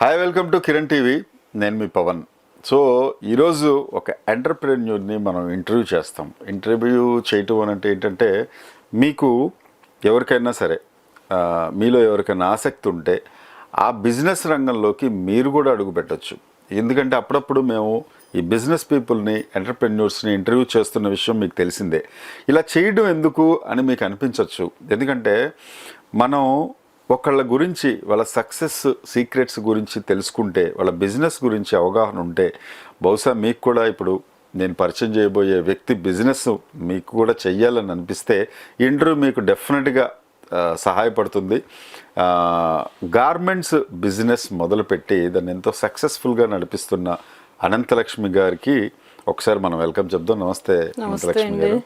Hi welcome to Kiran TV నేను మీ Pawan. So ఈరోజు ఒక ఎంటర్ప్రెన్యూర్ని మనం ఇంటర్వ్యూ చేస్తాం. ఇంటర్వ్యూ చేయటం అని అంటే ఏంటంటే మీకు ఎవరికైనా సరే మీలో ఎవరికైనా ఆసక్తి ఉంటే ఆ బిజినెస్ రంగంలోకి మీరు కూడా అడుగు పెట్టచ్చు. ఎందుకంటే అప్పుడప్పుడు మేము ఈ బిజినెస్ పీపుల్ని ఎంటర్ప్రెన్యూర్స్ని ఇంటర్వ్యూ చేస్తున్న విషయం మీకు తెలిసిందే. ఇలా చేయడం ఎందుకు అని మీకు అనిపించవచ్చు ఎందుకంటే మనం ఒకళ్ళ గురించి వాళ్ళ సక్సెస్ సీక్రెట్స్ గురించి తెలుసుకుంటే వాళ్ళ బిజినెస్ గురించి అవగాహన ఉంటే బహుశా మీకు కూడా ఇప్పుడు నేను పరిచయం చేయబోయే వ్యక్తి బిజినెస్ మీకు కూడా చెయ్యాలని అనిపిస్తే ఇంటర్వ్యూ మీకు డెఫినెట్గా సహాయపడుతుంది. గార్మెంట్స్ బిజినెస్ మొదలుపెట్టి దాన్ని ఎంతో సక్సెస్ఫుల్గా నడిపిస్తున్న అనంతలక్ష్మి గారికి ఒకసారి మనం వెల్కమ్ చెప్దాం. నమస్తే అనంతలక్ష్మి. గారు.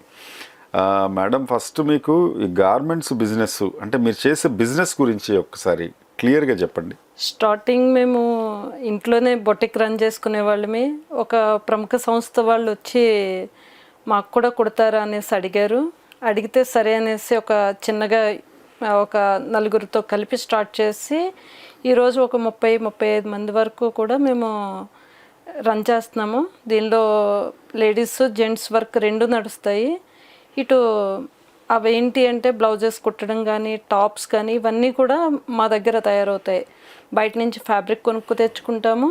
మేడం ఫస్ట్ మీకు ఈ గార్మెంట్స్ బిజినెస్ అంటే మీరు చేసే బిజినెస్ గురించి ఒకసారి క్లియర్గా చెప్పండి. స్టార్టింగ్ మేము ఇంట్లోనే బొటిక్ రన్ చేసుకునే వాళ్ళమే. ఒక ప్రముఖ సంస్థ వాళ్ళు వచ్చి మాకు కూడా కుడతారా అనేసి అడిగారు. అడిగితే సరే అనేసి ఒక చిన్నగా ఒక నలుగురితో కలిపి స్టార్ట్ చేసి ఈరోజు ఒక ముప్పై ముప్పై ఐదు మంది వరకు కూడా మేము రన్ చేస్తున్నాము. దీనిలో లేడీస్ జెంట్స్ వర్క్ రెండు నడుస్తాయి. ఇటు అవేంటి అంటే బ్లౌజెస్ కుట్టడం కానీ టాప్స్ కానీ ఇవన్నీ కూడా మా దగ్గర తయారవుతాయి. బయట నుంచి ఫ్యాబ్రిక్ కొనుక్కు తెచ్చుకుంటాము.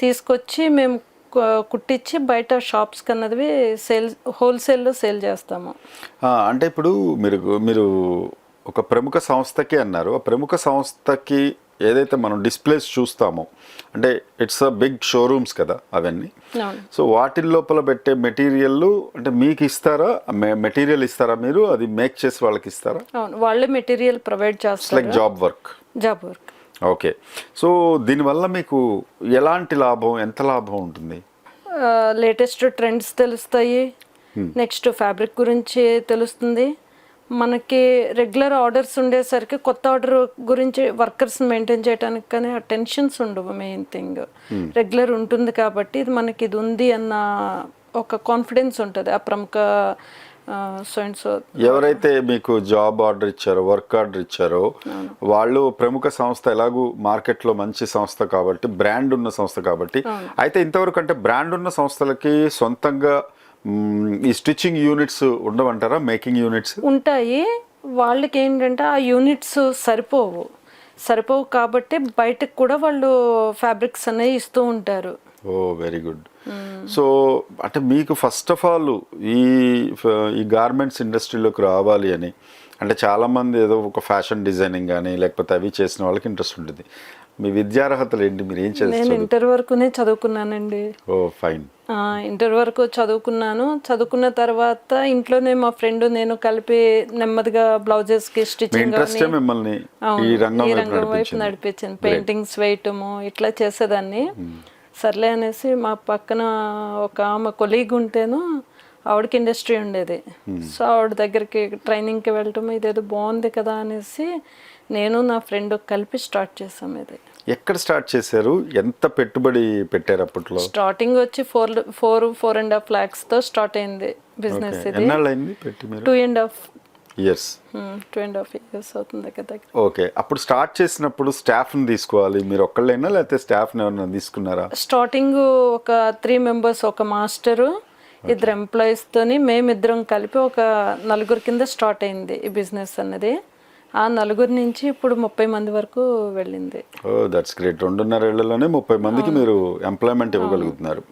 తీసుకొచ్చి మేము కుట్టించి బయట షాప్స్ కన్నదివి సేల్ హోల్సేల్లో సేల్ చేస్తాము. అంటే ఇప్పుడు మీరు మీరు ఒక ప్రముఖ సంస్థకి అన్నారు. ఆ ప్రముఖ సంస్థకి ఏదైతే మనం డిస్ప్లేస్ చూస్తామో అంటే ఇట్స్ అ బిగ్ షోరూమ్స్ కదా అవన్నీ. అవును. సో వాటి లోపల పెట్టే మెటీరియల్ అంటే మీకు ఇస్తారా? మెటీరియల్ ఇస్తారా మీరు? అది మేక్ చేసి వాళ్ళకి ఇస్తారా? వాళ్ళే మెటీరియల్ ప్రొవైడ్ లైక్ చేస్తారు? Job work job work okay so దీనివల్ల మీకు ఎలాంటి లాభం ఎంత లాభం ఉంటుంది? లేటెస్ట్ ట్రెండ్స్ తెలుస్తాయి. నెక్స్ట్ ఫ్యాబ్రిక్ గురించి తెలుస్తుంది. మనకి రెగ్యులర్ ఆర్డర్స్ ఉండేసరికి కొత్త ఆర్డర్ గురించి వర్కర్స్ మెయింటైన్ చేయడానికి కానీ ఆ టెన్షన్స్ ఉండవు మెయిన్ థింగ్. రెగ్యులర్ ఉంటుంది కాబట్టి ఇది మనకి ఇది ఉంది అన్న ఒక కాన్ఫిడెన్స్ ఉంటుంది. ఆ ప్రముఖ ఎవరైతే మీకు జాబ్ ఆర్డర్ ఇచ్చారో వర్క్ ఆర్డర్ ఇచ్చారో వాళ్ళు ప్రముఖ సంస్థ ఎలాగూ మార్కెట్లో మంచి సంస్థ కాబట్టి బ్రాండ్ ఉన్న సంస్థ కాబట్టి అయితే ఇంతవరకు అంటే బ్రాండ్ ఉన్న సంస్థలకి సొంతంగా ఈ స్టిచ్చింగ్ యూనిట్స్ ఉండవంటారా? Making units? ఉంటాయి. వాళ్ళకి ఏంటంటే ఆ యూనిట్స్ సరిపోవు. సరిపోవు కాబట్టి బయటకు కూడా వాళ్ళు ఫ్యాబ్రిక్స్ అనేవి ఇస్తూ ఉంటారు. ఓ వెరీ గుడ్. సో అంటే మీకు ఫస్ట్ ఆఫ్ ఆల్ ఈ ఈ గార్మెంట్స్ ఇండస్ట్రీలోకి రావాలి అని అంటే చాలామంది ఏదో ఒక ఫ్యాషన్ డిజైనింగ్ కానీ లేకపోతే అవి చేసిన వాళ్ళకి ఇంట్రెస్ట్ ఉంటుంది. మీ విద్యార్హతలు ఏంటి? మీరు ఏం నేను చేస్తారు ఇంటర్ వరకునే చదువుకున్నానండి. Oh fine. ఆ, ఇంటర్ వరకు చదువుకున్నాను. చదువుకున్న తర్వాత ఇంట్లోనే మా ఫ్రెండ్ నేను కలిపి నెమ్మదిగా బ్లౌజెస్కి స్టిచ్చింగ్ మిమ్మల్ని ఈ రంగం వైపు నడిపించింది. పెయింటింగ్స్ వేయటము ఇట్లా చేసేదాన్ని. సర్లే అనేసి మా పక్కన ఒక ఆమె కొలీగ్ ఉంటేను ఆవిడకి ఇండస్ట్రీ ఉండేది. సో ఆవిడ దగ్గరికి ట్రైనింగ్కి వెళ్ళటం ఇదేదో బాగుంది కదా అనేసి నేను నా ఫ్రెండ్ కలిపి స్టార్ట్ చేసాం ఇది. ఎక్కడ స్టార్ట్ చేశారు? ఎంత పెట్టుబడి పెట్టారు అప్పట్లో? స్టార్టింగ్ వచ్చి four four four and half ల్యాక్స్తో start అయింది బిజినెస్ ఇది. Two and half. Years. Two and half years అవుతుంది దగ్గర. ఓకే. అప్పుడు స్టార్ట్ చేసినప్పుడు స్టాఫ్ని తీసుకోవాలి. మీరు ఒక్కళ్ళైనా లేకపోతే స్టాఫ్ని ఎవరైనా తీసుకున్నారా? స్టార్టింగ్ ఒక త్రీ మెంబర్స్ ఒక మాస్టరు ఇద్దరు ఎంప్లాయీస్ తోని మేమిద్దరం కలిపి ఒక నలుగురు కింద స్టార్ట్ అయింది ఈ బిజినెస్ అన్నది. ఆ నలుగురు నుంచి ఇప్పుడు ముప్పై మంది వరకు వెళ్ళింది. ఓ దట్స్ గ్రేట్ రెండున్నర ఏళ్ళలోనే ముప్పై మందికి మీరు ఎంప్లాయ్మెంట్ ఇవ్వగలుగుతున్నారు.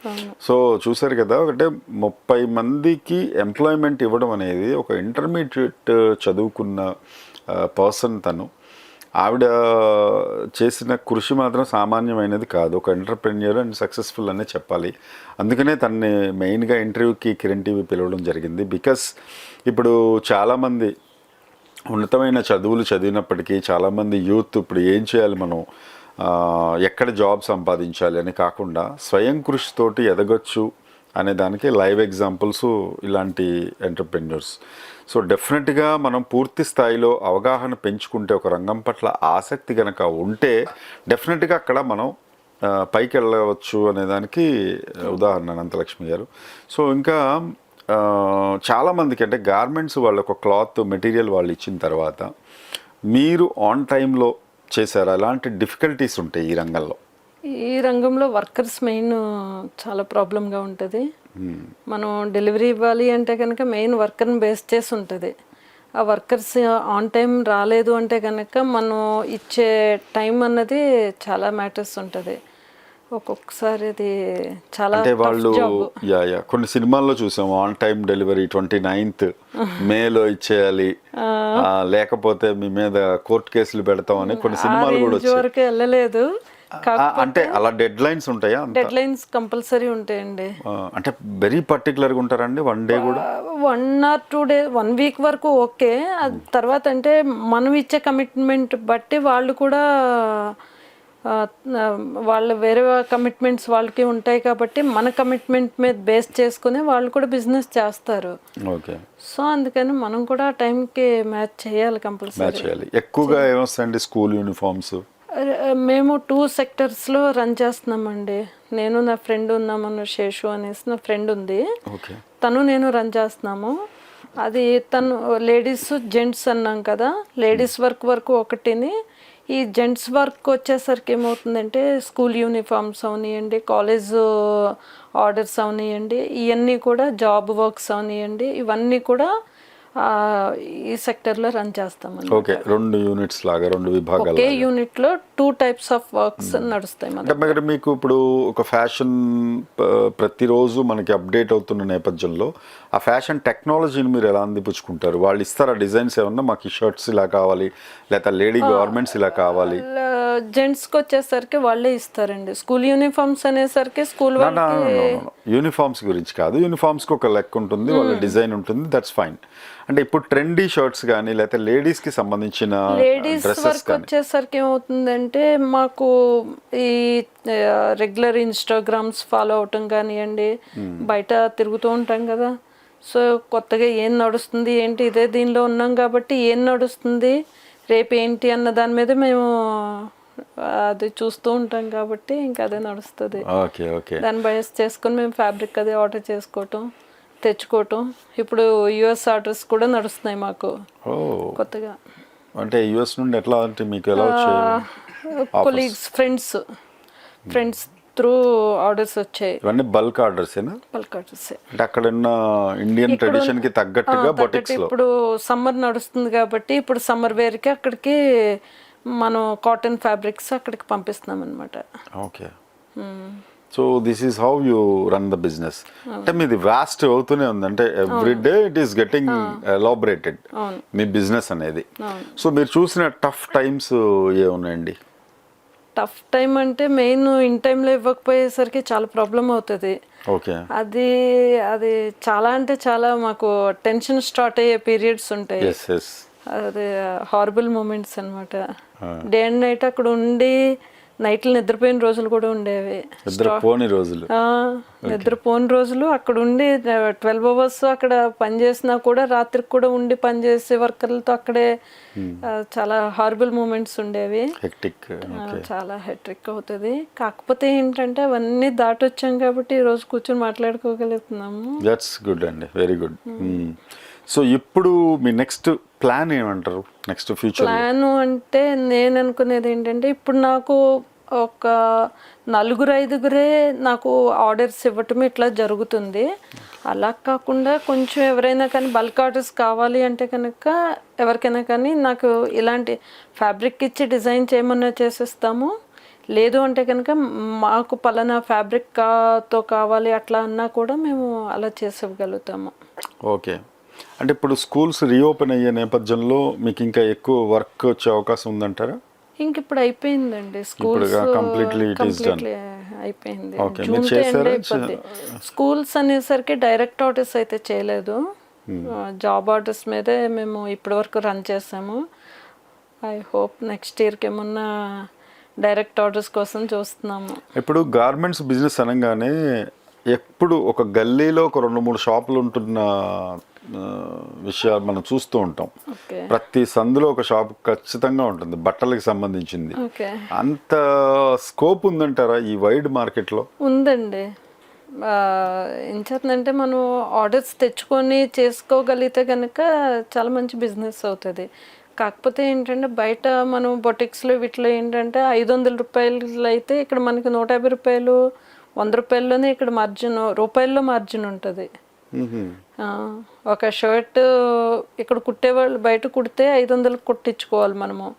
సో చూసారు కదా అంటే ముప్పై మందికి ఎంప్లాయ్మెంట్ ఇవ్వడం అనేది ఒక ఇంటర్మీడియట్ చదువుకున్న పర్సన్ తను ఆవిడ చేసిన కృషి మాత్రం సామాన్యమైనది కాదు. ఒక ఎంటర్ప్రెన్యూర్ అండ్ సక్సెస్ఫుల్ అనే చెప్పాలి. అందుకనే తనని మెయిన్గా ఇంటర్వ్యూకి కిరణ్ టీవీ పిలవడం జరిగింది. బికాస్ ఇప్పుడు చాలామంది ఉన్నతమైన చదువులు చదివినప్పటికీ చాలామంది యూత్ ఇప్పుడు ఏం చేయాలి మనం? ఎక్కడ జాబ్ సంపాదించాలి అని కాకుండా స్వయం కృషితోటి ఎదగొచ్చు అనే దానికి లైవ్ ఎగ్జాంపుల్స్ ఇలాంటి ఎంటర్ప్రెన్యూర్స్. సో డెఫినెట్గా మనం పూర్తి స్థాయిలో అవగాహన పెంచుకుంటే ఒక రంగం పట్ల ఆసక్తి కనుక ఉంటే డెఫినెట్గా అక్కడ మనం పైకి వెళ్ళవచ్చు అనే దానికి ఉదాహరణ అనంతలక్ష్మి గారు. సో ఇంకా చాలామందికి అంటే గార్మెంట్స్ వాళ్ళు ఒక క్లాత్ మెటీరియల్ వాళ్ళు ఇచ్చిన తర్వాత మీరు ఆన్ టైంలో చేశారు? అలాంటి డిఫికల్టీస్ ఉంటాయి ఈ రంగంలో? ఈ రంగంలో వర్కర్స్ మెయిన్ చాలా ప్రాబ్లంగా ఉంటుంది. మనం డెలివరీ ఇవ్వాలి అంటే కనుక మెయిన్ వర్కర్ని బేస్ చేసి ఉంటుంది. ఆ వర్కర్స్ ఆన్ టైం రాలేదు అంటే కనుక మనం ఇచ్చే టైం అన్నది చాలా మ్యాటర్స్ ఉంటుంది. ఒక్కొక్కసారి అది చాలా అంటే వాళ్ళు. Yeah yeah. కొన్ని సినిమాల్లో చూసాం on time delivery twenty ninth మేలో ఇచ్చేయాలి. లేకపోతే మీ మీద కోర్టు కేసులు పెడతామని కొన్ని ఆ సినిమాలు కూడా రేంజ్ వరకు వెళ్ళలేదు. అంటే అలా డెడ్ లైన్స్ ఉంటాయా డెడ్ లైన్స్ కంపల్సరీ ఉంటాయండి. అంటే వెరీ పర్టికులర్గా ఉంటారండి వన్ డే కూడా? One or two day one week వరకు ఓకే. అది తర్వాత అంటే మనం ఇచ్చే కమిట్మెంట్ బట్టి వాళ్ళు కూడా వాళ్ళ వేరే కమిట్మెంట్స్ వాళ్ళకి ఉంటాయి కాబట్టి మన కమిట్మెంట్ మీద బేస్ చేసుకుని వాళ్ళు కూడా బిజినెస్ చేస్తారు. ఓకే సో అందుకని మనం కూడా టైంకి మ్యాచ్ చేయాలి కంపల్సరీ మ్యాచ్ చేయాలి. ఎక్కువగా ఏమొస్తాయండి? స్కూల్ యూనిఫామ్స్ మేము టూ సెక్టర్స్లో రన్ చేస్తున్నామండి. నేను నా ఫ్రెండ్ ఉన్నామన్న శేషు అనేసి నా ఫ్రెండ్ ఉంది. తను నేను రన్ చేస్తున్నాము. అది తను లేడీస్ జెంట్స్ అన్నాం కదా. లేడీస్ వర్క్ వరకు ఒకటిని. ఈ జెంట్స్ వర్క్ వచ్చేసరికి ఏమవుతుందంటే స్కూల్ యూనిఫామ్స్ అవనివ్వండి కాలేజ్ ఆర్డర్స్ అవనివ్వండి ఇవన్నీ కూడా జాబ్ వర్క్స్ అవనివ్వండి ఇవన్నీ కూడా ఈ సెక్టర్లో రన్ చేస్తామండి ఓకే రెండు యూనిట్స్ లాగా రెండు విభాగాలు ఒకే యూనిట్లో టూ టైప్స్ ఆఫ్ వర్క్స్ నడుస్తాయి అంటే మీకు ఇప్పుడు ఒక ఫ్యాషన్ ప్రతిరోజు మనకి అప్డేట్ అవుతున్న నేపథ్యంలో ఆ ఫ్యాషన్ టెక్నాలజీని మీరు ఎలా అందిపుచ్చుకుంటారు? వాళ్ళు ఇస్తారా డిజైన్స్ ఏమన్నా? మాకు షర్ట్స్ ఇలా కావాలి లేదా లేడీ గవర్నమెంట్స్ ఇలా కావాలి. జెంట్స్కి వచ్చేసరికి వాళ్ళే ఇస్తారండి. స్కూల్ యూనిఫామ్స్ అనేసరికి స్కూల్ యూనిఫామ్స్ గురించి కాదు. యూనిఫామ్స్కి ఒక లెక్క ఉంటుంది వాళ్ళ డిజైన్ ఉంటుంది దట్స్ ఫైన్. అంటే ఇప్పుడు ట్రెండీ షర్ట్స్ కానీ లేకపోతే లేడీస్కి సంబంధించిన లేడీస్ వర్క్ వచ్చేసరికి ఏమవుతుందంటే మాకు ఈ రెగ్యులర్ ఇన్స్టాగ్రామ్స్ ఫాలో అవటం కానివ్వండి బయట తిరుగుతూ ఉంటాం కదా. సో కొత్తగా ఏం నడుస్తుంది ఏంటి ఇదే దీనిలో ఉన్నాం కాబట్టి ఏం నడుస్తుంది రేపు ఏంటి అన్న దాని మీద మేము అది చూస్తూ ఉంటాం కాబట్టి ఇంకా అదే నడుస్తుంది. దాన్ని బయస్ చేసుకొని మేము ఫ్యాబ్రిక్ అది ఆర్డర్ చేసుకోవటం. తెచ్చుకోవటం. ఇప్పుడు యుఎస్ ఆర్డర్స్ కూడా నడుస్తున్నాయి మాకు. ఓ. కొత్తగా. అంటే యుఎస్ నుండి ఎట్లా అంటే మీకు ఎలా colleagues friends friends through orders వచ్చాయి. ఇవన్నీ బల్క్ ఆర్డర్స్ ఏనా? బల్క్ ఆర్డర్స్ అంటే అక్కడ ఉన్న ఇండియన్ ట్రెడిషన్కి తగ్గట్టుగా బొటిక్స్లో. ఇప్పుడు సమ్మర్ నడుస్తుంది కాబట్టి ఇప్పుడు సమ్మర్ వేర్కి అక్కడికి మనం కాటన్ ఫ్యాబ్రిక్స్ అక్కడికి పంపిస్తున్నాం అనమాట okay so this is how you run the business అంటే మీది వాస్ట్ అవుతూనే ఉంది. అంటే every day it is getting elaborated me business అనేది. సో మీరు చూసిన టఫ్ టైమ్స్ ఏ ఉన్నాయండి? టఫ్ టైం అంటే మెయిన్ ఇన్ టైంలో ఇవ్వకపోయేసరికి చాలా ప్రాబ్లం అవుతుంది. ఓకే అది అది చాలా అంటే చాలా మాకు టెన్షన్ స్టార్ట్ అయ్యే పీరియడ్స్ ఉంటాయి. అదే హారబుల్ మూమెంట్స్ అనమాట డే అండ్ నైట్ అక్కడ ఉండి నైట్లు నిద్రపోయిన రోజులు కూడా ఉండేవి. ఇద్దరు పోని రోజులు. నిద్రపోని రోజులు అక్కడ ఉండి ట్వెల్వ్ అవర్స్ అక్కడ పని చేసినా కూడా రాత్రికి కూడా ఉండి పని చేసే వర్కర్లతో అక్కడే ఆ, చాలా హారబుల్ మూమెంట్స్ ఉండేవి. చాలా హెట్రిక్ అవుతుంది. కాకపోతే ఏంటంటే అవన్నీ దాటొచ్చాం కాబట్టి ఈరోజు కూర్చొని మాట్లాడుకోగలుగుతున్నాము. దట్స్ గుడ్ అండి. వెరీ గుడ్ సో ఇప్పుడు మీ నెక్స్ట్ ప్లాన్ ఏమంటారు? నెక్స్ట్ ఫ్యూచర్ ప్లాన్ అంటే నేను అనుకునేది ఏంటంటే ఇప్పుడు నాకు ఒక నలుగురు ఐదుగురే నాకు ఆర్డర్స్ ఇవ్వటం ఇట్లా జరుగుతుంది. అలా కాకుండా కొంచెం ఎవరైనా కానీ బల్క్ ఆర్డర్స్ కావాలి అంటే కనుక ఎవరికైనా కానీ నాకు ఇలాంటి ఫ్యాబ్రిక్ ఇచ్చి డిజైన్ చేయమన్నా చేసేస్తాము. లేదు అంటే కనుక మాకు పలానా ఫ్యాబ్రిక్తో కావాలి అట్లా అన్నా కూడా మేము అలా చేసేయగలుగుతాము ఓకే అంటే ఇప్పుడు స్కూల్స్ రీఓపెన్ అయ్యే నేపథ్యంలో మీకు ఇంకా ఎక్కువ వర్క్ వచ్చే అవకాశం ఉందంటారా? ఇంక ఇప్పుడు అయిపోయిందండి. స్కూల్స్ ఇప్పుడుగా completely it is done. Completely అయిపోయింది. Okay, జూన్ మీరు తో end చేశారా? అయిపోద్ది. స్కూల్స్ అనేసరికి డైరెక్ట్ ఆర్డర్స్ అయితే చేయలేదు. Hmm. జాబ్ ఆర్డర్స్ మీదే మేము ఇప్పటి వరకు రన్ చేసాము. ఐ హోప్ నెక్స్ట్ ఇయర్కి ఏమన్నా డైరెక్ట్ ఆర్డర్స్ కోసం చూస్తున్నాము. ఇప్పుడు గార్మెంట్స్ బిజినెస్ అనగానే ఎప్పుడు ఒక గల్లీలో ఒక రెండు మూడు షాపులు ఉంటున్న విషయాలు మనం చూస్తూ ఉంటాం. ప్రతి సందులో ఒక షాప్ ఖచ్చితంగా ఉంటుంది బట్టలకు సంబంధించింది. ఓకే. అంత స్కోప్ ఉందంటారా ఈ వైడ్ మార్కెట్లో? ఉందండి. ఎంచేతంటే మనం ఆర్డర్స్ తెచ్చుకొని చేసుకోగలిగితే కనుక చాలా మంచి బిజినెస్ అవుతుంది. కాకపోతే ఏంటంటే బయట మనం బొటిక్స్లో వీటిలో ఏంటంటే ఐదు వందల రూపాయలు అయితే ఇక్కడ మనకి నూట యాభై రూపాయలు వంద రూపాయల్లోనే ఇక్కడ మార్జిన్ రూపాయల్లో మార్జిన్ ఉంటుంది. ఒక షర్ట్ ఇక్కడ కుట్టేవాళ్ళు బయట కుడితే ఐదు వందలకు కుట్టించుకోవాలి మనము.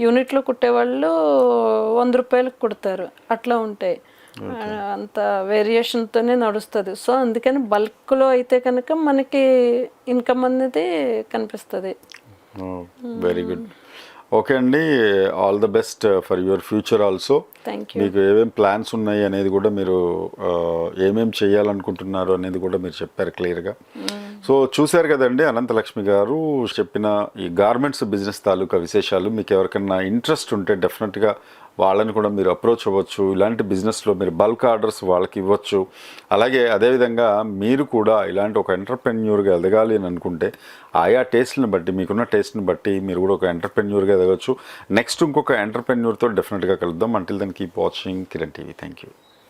యూనిట్లో కుట్టేవాళ్ళు వంద రూపాయలకు కుడతారు. అట్లా ఉంటాయి. అంత వేరియేషన్తోనే నడుస్తుంది. సో అందుకని బల్క్లో అయితే కనుక మనకి ఇన్కమ్ అనేది కనిపిస్తుంది. Very good. ఓకే అండి. All the best for your future also మీకు ఏమేం ప్లాన్స్ ఉన్నాయి అనేది కూడా మీరు ఆ, ఏమేం చేయాలనుకుంటున్నారు అనేది కూడా మీరు చెప్పారు క్లియర్గా సో చూశారు కదండి అనంతలక్ష్మి గారు చెప్పిన ఈ గార్మెంట్స్ బిజినెస్ తాలూకా విశేషాలు. మీకు ఎవరికైనా ఇంట్రెస్ట్ ఉంటే డెఫినెట్గా వాళ్ళని కూడా మీరు అప్రోచ్ అవ్వచ్చు. ఇలాంటి బిజినెస్లో మీరు బల్క్ ఆర్డర్స్ వాళ్ళకి ఇవ్వచ్చు. అలాగే అదేవిధంగా మీరు కూడా ఇలాంటి ఒక ఎంటర్ప్రెన్యూర్గా ఎదగాలి అని అనుకుంటే ఆయా టేస్ట్ని బట్టి మీకున్న టేస్ట్ని బట్టి మీరు కూడా ఒక ఎంటర్ప్రెన్యూర్గా ఎదగచ్చు. నెక్స్ట్ ఇంకొక ఎంటర్ప్రెన్యూర్తో డెఫినెట్గా కలుద్దాం. Until then keep watching Kiran TV thank you